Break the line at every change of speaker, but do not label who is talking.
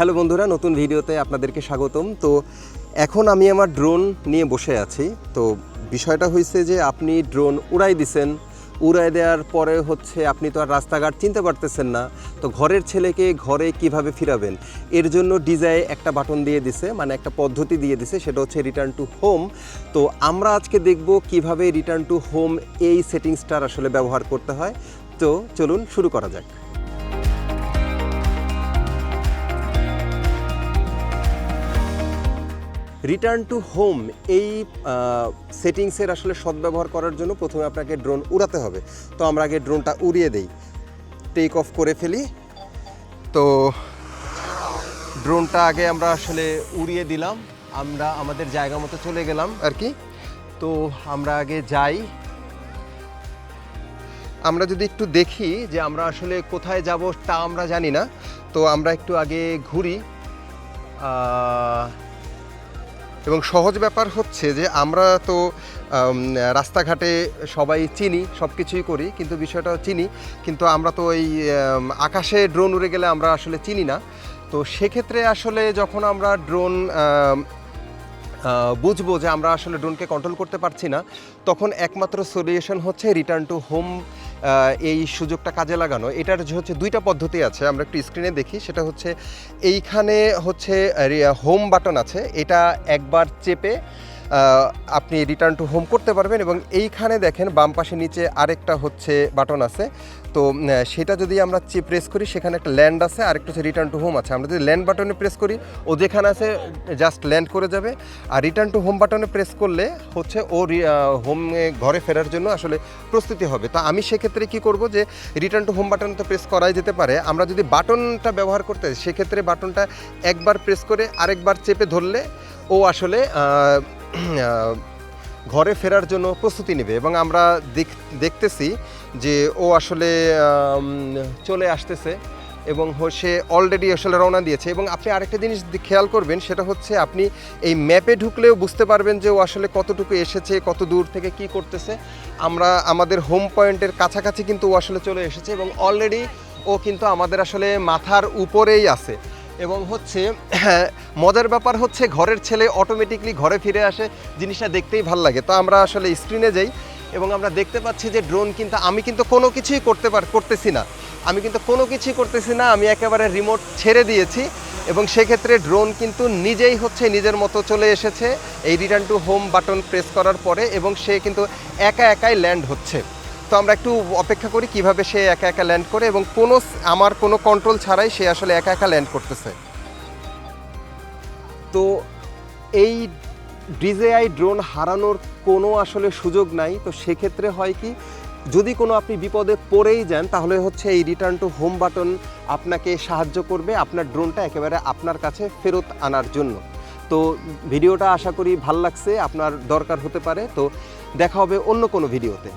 Hello বন্ধুরা, নতুন ভিডিওতে আপনাদেরকে স্বাগতম। তো এখন আমি আমার ড্রোন নিয়ে বসে আছি। তো বিষয়টা হয়েছে যে আপনি ড্রোন উড়াই দিছেন। উড়াই দেওয়ার পরে হচ্ছে আপনি তো আর রাস্তাঘাট চিনতে পারতেছেন না। তো ঘরের ছেলেকে ঘরে কীভাবে ফিরাবেন? এর জন্য ডিজাই একটা বাটন দিয়ে দিছে মানে একটা পদ্ধতি দিয়ে দিছে, সেটা হচ্ছে রিটার্ন টু হোম তো আমরা আজকে দেখব কীভাবে রিটার্ন টু হোম এই সেটিংসটার আসলে ব্যবহার করতে হয়। তো চলুন শুরু করা যাক। রিটার্ন টু হোম এই সেটিংসের আসলে সদ্ব্যবহার করার জন্য প্রথমে আপনাকে ড্রোন উড়াতে হবে। তো আমরা আগে ড্রোনটা উড়িয়ে দেই। টেক অফ করে ফেলি। তো ড্রোনটা আগে আমরা আসলে উড়িয়ে দিলাম। আমরা আমাদের জায়গা মতো চলে গেলাম। আর কি? তো আমরা আগে যাই। আমরা যদি একটু দেখি যে আমরা আসলে কোথায় যাব তা আমরা জানি না। তো আমরা একটু আগে ঘুরি। এবং সহজ ব্যাপার হচ্ছে যে আমরা তো রাস্তাঘাটে সবাই চিনি সব কিছুই করি, কিন্তু বিষয়টা চিনি, কিন্তু আমরা তো ওই আকাশে ড্রোন উড়ে গেলে আমরা আসলে চিনি না। তো সেক্ষেত্রে আসলে যখন আমরা ড্রোন বুঝব যে আমরা আসলে ড্রোনকে কন্ট্রোল করতে পারছি না, তখন একমাত্র সলিউশন হচ্ছে রিটার্ন টু হোম এই সুযোগটা কাজে লাগানো। এটার যে হচ্ছে দুইটা পদ্ধতি আছে, আমরা একটু স্ক্রিনে দেখি। সেটা হচ্ছে, এইখানে হচ্ছে হোম বাটন আছে। এটা একবার চেপে আপনি রিটার্ন টু হোম করতে পারবেন এবং এইখানে দেখেন বাম পাশে নিচে আরেকটা হচ্ছে বাটন আছে। তো সেটা যদি আমরা চেপ প্রেস করি, সেখানে একটা ল্যান্ড আছে আর একটা হচ্ছে রিটার্ন টু হোম আছে। আমরা যদি ল্যান্ড বাটনে প্রেস করি, ও যেখানে আছে জাস্ট ল্যান্ড করে যাবে। আর রিটার্ন টু হোম বাটনে প্রেস করলে হচ্ছে ও হোমে ঘরে ফেরার জন্য আসলে প্রস্তুতি হবে। তো আমি সেক্ষেত্রে কি করব যে রিটার্ন টু হোম বাটন তো প্রেস করাই যেতে পারে। আমরা যদি বাটনটা ব্যবহার করতে সেক্ষেত্রে বাটনটা একবার প্রেস করে আরেকবার চেপে ধরলে ও আসলে ঘরে ফেরার জন্য প্রস্তুতি নেবে এবং আমরা দেখ- দেখতেছি যে ও আসলে চলে আসতেছে এবং সে অলরেডি আসলে রওনা দিয়েছে এবং আপনি আরেকটা জিনিস খেয়াল করবেন, সেটা হচ্ছে আপনি এই ম্যাপে ঢুকলেও বুঝতে পারবেন যে ও আসলে কতটুকু এসেছে, কত দূর থেকে কি করতেছে। আমরা, আমাদের হোম পয়েন্টের কাছাকাছি কিন্তু ও আসলে চলে এসেছে এবং অলরেডি ও কিন্তু আমাদের আসলে মাথার উপরেই আছে। এবং হচ্ছে হ্যাঁ, মজার ব্যাপার হচ্ছে ঘরের ছেলে অটোমেটিকলি ঘরে ফিরে আসে জিনিসটা দেখতেই ভালো লাগে। তো আমরা আসলে স্ক্রিনে যাই এবং আমরা দেখতে পাচ্ছি যে ড্রোন কিন্তু আমি কিন্তু কোনো কিছুই করতে পার করতেছি না। আমি কিন্তু কোনো কিছুই করতেছি না আমি একেবারে রিমোট ছেড়ে দিয়েছি এবং সেক্ষেত্রে ড্রোন কিন্তু নিজেই হচ্ছে নিজের মতো চলে এসেছে। এই return to home button press করার পরে এবং সে কিন্তু একা একাই ল্যান্ড হচ্ছে। তো আমরা একটু অপেক্ষা করি কীভাবে সে একা একা ল্যান্ড করে এবং কোনো আমার কোনো কন্ট্রোল ছাড়াই সে আসলে একা একা ল্যান্ড করতেছে। তো এই ডিজেআই ড্রোন হারানোর কোনো আসলে সুযোগ নাই। তো সেক্ষেত্রে হয় কি, যদি কোনো আপনি বিপদে পড়েই যান, তাহলে হচ্ছে এই রিটার্ন টু হোম বাটন আপনাকে সাহায্য করবে আপনার ড্রোনটা একেবারে আপনার কাছে ফেরত আনার জন্য। তো ভিডিওটা আশা করি ভালো লাগছে, আপনার দরকার হতে পারে। তো দেখা হবে অন্য কোনো ভিডিওতে।